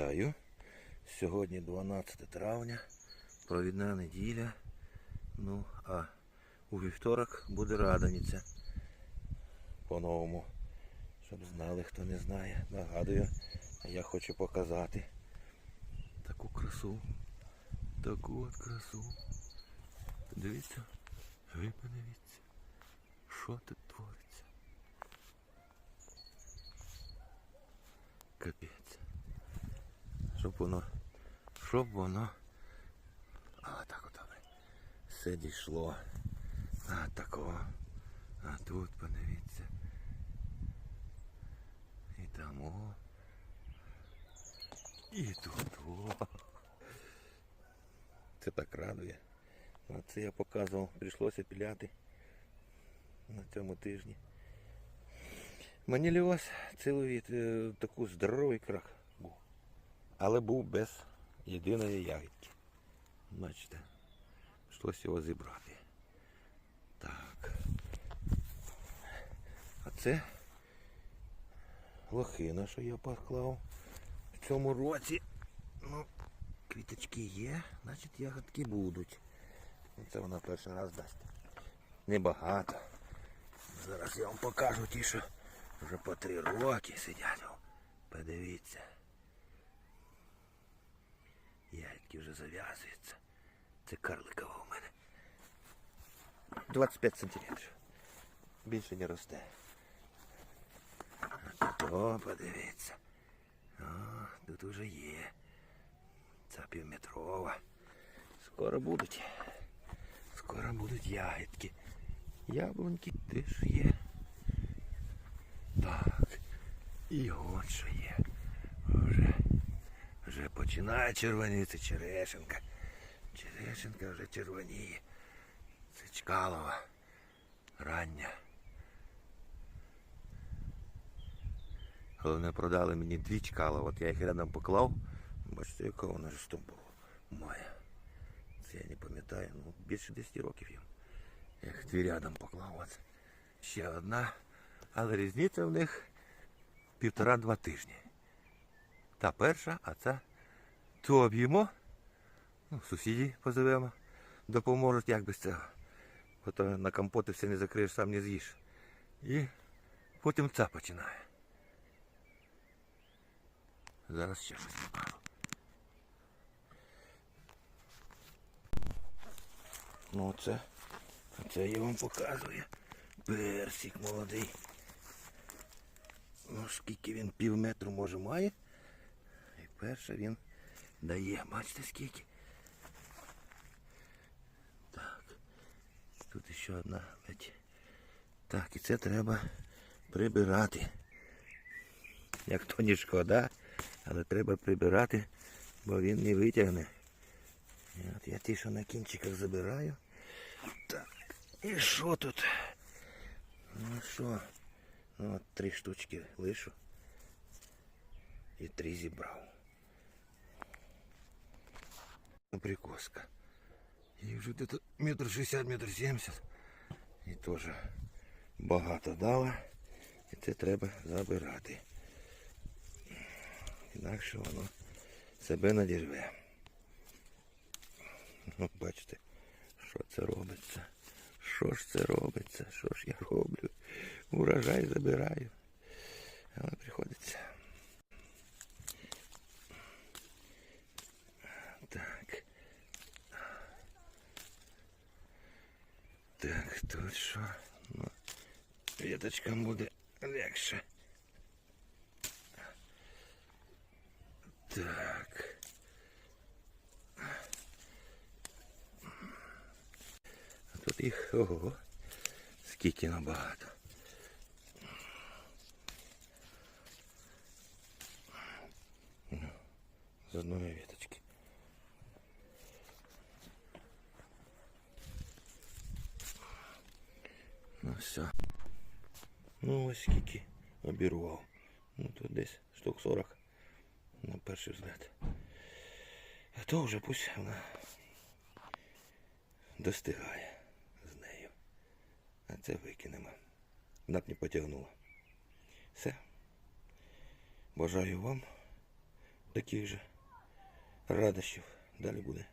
Вітаю. Сьогодні 12 травня, провідна неділя. Ну, а у вівторок буде радоніця. По-новому. Щоб знали, хто не знає. Нагадую, я хочу показати таку красу. Таку от красу. Дивіться, ви подивіться, що тут твориться. Капець. Воно, щоб воно. Так от добре. Все дійшло. А такого. А тут подивіться. І там о. І тут о. Це так радує. Це я показував, прийшлося піляти на цьому тижні. Маніліоз ціловіт, е, таку здоровий крах. Але був без єдиної ягідки. Бачите, прийшлося його зібрати. Так. А це лохина, що я поклав в цьому році. Ну, квіточки є, значить ягодки будуть. Ну, Це вона перший раз дасть. Небагато. Зараз я вам покажу ті, що вже по три роки сидять. Подивіться. Ягідки вже зав'язуються. Це карликова у мене. 25 сантиметрів. Більше не росте. А тут, О, подивіться. О, тут уже є. Це півметрова. Скоро будуть. Скоро будуть ягідки. Яблуньки теж є. Так. І от що є. Вже, починає червоніти черешенка. Черешенка вже червоніє. Це чкалова. Рання. Головне продали мені дві чкала. От я їх рядом поклав. Бачите, яка вона ж там. Моя. Це я не пам'ятаю. Ну, більше 10 років їм. Я їх дві рядом поклав. От. Ще одна. Але різниця в них півтора-два тижні. Та перша, а ця ту об'їмо. Ну, сусіді позовемо. Допоможуть як без цього. Бо то на компоти все не закриєш, сам не з'їш. І потім ця починає. Зараз ще щось покажу. Ну це, це я вам показую. Персик молодий. Ну скільки він пів метру може має. І перше він дає. Бачите скільки? Так. Тут ще одна ледь. Так, і це треба прибирати. Як то не шкода, але треба прибирати, бо він не витягне. От я ті, що на кінчиках забираю. Так. І що тут? Ну що? Ну, три штучки лишу. І три зібрав. Прикоска. І вже тут метр шістдесят, метр сімдесят. І теж багато дала. І це треба забирати. Інакше воно себе надірве. Ну, бачите, що це робиться. Що ж це робиться? Що ж я роблю? Урожай забираю. Але приходиться. Так, тут що? Ну, веточкам буде легше. Так. А тут їх ого, скільки набагато. Ну, З одної віточки. Ну все. Ну ось скільки обірвав. Ну тут десь штук 40 на перший взгляд. А то вже пусть вона достигає з нею. А це викинемо. Вона б не потягнула. Все. Бажаю вам таких же радощів. Далі буде.